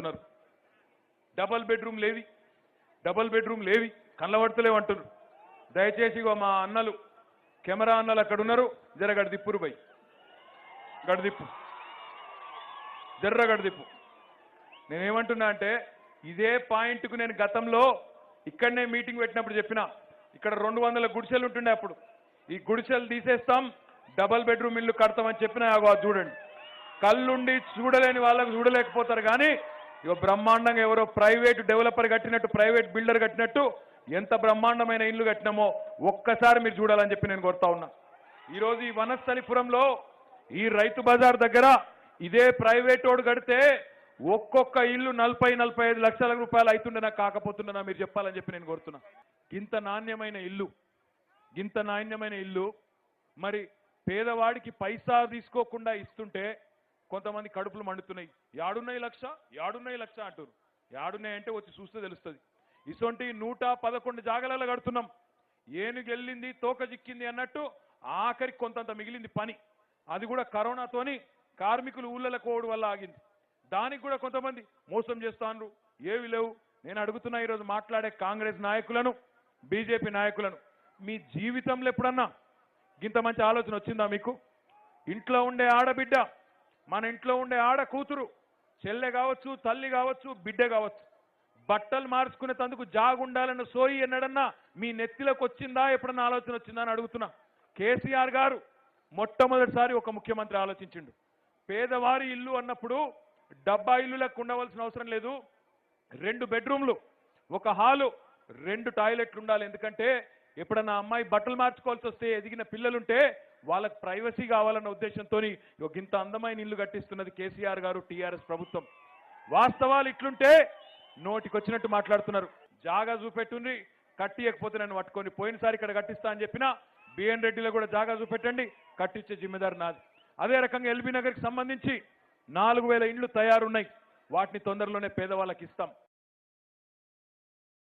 మాట్లాడుతున్నారు double bedroom లేవి. Double bedroom లేవి. కళ్ళబడతలేవు అంటున్నారు దయచేసి మా అన్నలు కెమెరా అన్నలు అక్కడ ఉన్నారు. జర గడిదిప్పురు బై. గడిదిప్పు జర్ర గడిదిప్పు నేనేమంటున్నా అంటే ఇదే పాయింట్కు నేను గతంలో ఇక్కడనే మీటింగ్ పెట్టినప్పుడు చెప్పిన ఇక్కడ రెండు వందల గుడిసెలు ఉంటుండే అప్పుడు. ఈ గుడిసెలు తీసేస్తాం డబల్ బెడ్రూమ్ ఇల్లు కడతామని చెప్పిన అది చూడండి. కళ్ళుండి చూడలేని వాళ్ళకు చూడలేకపోతారు కానీ ఇక బ్రహ్మాండంగా ఎవరో ప్రైవేట్ డెవలపర్ కట్టినట్టు ప్రైవేట్ బిల్డర్ కట్టినట్టు ఎంత బ్రహ్మాండమైన ఇల్లు కట్టినామో ఒక్కసారి మీరు చూడాలని చెప్పి నేను కోరుతా ఉన్నా. ఈరోజు ఈ వనస్థలిపురంలో ఈ రైతు బజార్ దగ్గర ఇదే ప్రైవేటోడు కడితే ఒక్కొక్క ఇల్లు నలభై నలభై ఐదు లక్షల రూపాయలు అవుతుండేనా నాకు కాకపోతుండేనా మీరు చెప్పాలని చెప్పి నేను కోరుతున్నా. ఇంత నాణ్యమైన ఇల్లు ఇంత నాణ్యమైన ఇల్లు మరి పేదవాడికి పైసా తీసుకోకుండా ఇస్తుంటే కొంతమంది కడుపులు మండుతున్నాయి. యాడున్నాయి లక్ష యాడున్నాయి లక్ష అంటారు యాడున్నాయంటే వచ్చి చూస్తే తెలుస్తుంది. ఇటువంటి నూట పదకొండు జాగలలో కడుతున్నాం. ఏను గెల్లింది తోక చిక్కింది అన్నట్టు ఆఖరికి కొంతంత మిగిలింది పని. అది కూడా కరోనాతోని కార్మికులు ఊళ్ళలో కోవడం వల్ల ఆగింది. దానికి కూడా కొంతమంది మోసం చేస్తాను ఏవి లేవు. నేను అడుగుతున్నా ఈరోజు మాట్లాడే కాంగ్రెస్ నాయకులను బీజేపీ నాయకులను. మీ జీవితంలో ఎప్పుడన్నా ఇంత మంచి ఆలోచన వచ్చిందా మీకు? ఇంట్లో ఉండే ఆడబిడ్డ మన ఇంట్లో ఉండే ఆడ కూతురు చెల్లె కావచ్చు తల్లి కావచ్చు బిడ్డ కావచ్చు బట్టలు మార్చుకునే తందుకు జాగుండాలన్న సోయి ఎన్నడన్నా మీ నెత్తిలోకి వచ్చిందా? ఎప్పుడన్నా ఆలోచన వచ్చిందా అని అడుగుతున్నా. కేసీఆర్ గారు మొట్టమొదటిసారి ఒక ముఖ్యమంత్రి ఆలోచించిండు. పేదవారి ఇల్లు అన్నప్పుడు డబ్బా ఇల్లులకు ఉండవలసిన అవసరం లేదు. రెండు బెడ్రూమ్లు ఒక హాలు రెండు టాయిలెట్లు ఉండాలి. ఎందుకంటే ఎప్పుడన్నా అమ్మాయి బట్టలు మార్చుకోవాల్సి వస్తే ఎదిగిన పిల్లలుంటే వాళ్ళకి ప్రైవసీ కావాలన్న ఉద్దేశంతో ఒక ఇంత అందమైన ఇల్లు కట్టిస్తున్నది కేసీఆర్ గారు టీఆర్ఎస్ ప్రభుత్వం. వాస్తవాలు ఇట్లుంటే నోటికొచ్చినట్టు మాట్లాడుతున్నారు. జాగా చూపెట్టుని కట్టియకపోతే నన్ను పట్టుకొని పోయినసారి ఇక్కడ కట్టిస్తా అని చెప్పినా బిఎన్ రెడ్డిలో కూడా జాగా చూపెట్టండి కట్టించే జిమ్మెదారు నాది. అదే రకంగా ఎల్బీ నగర్కి సంబంధించి నాలుగు వేల ఇండ్లు తయారున్నాయి. వాటిని తొందరలోనే పేదవాళ్ళకి ఇస్తాం.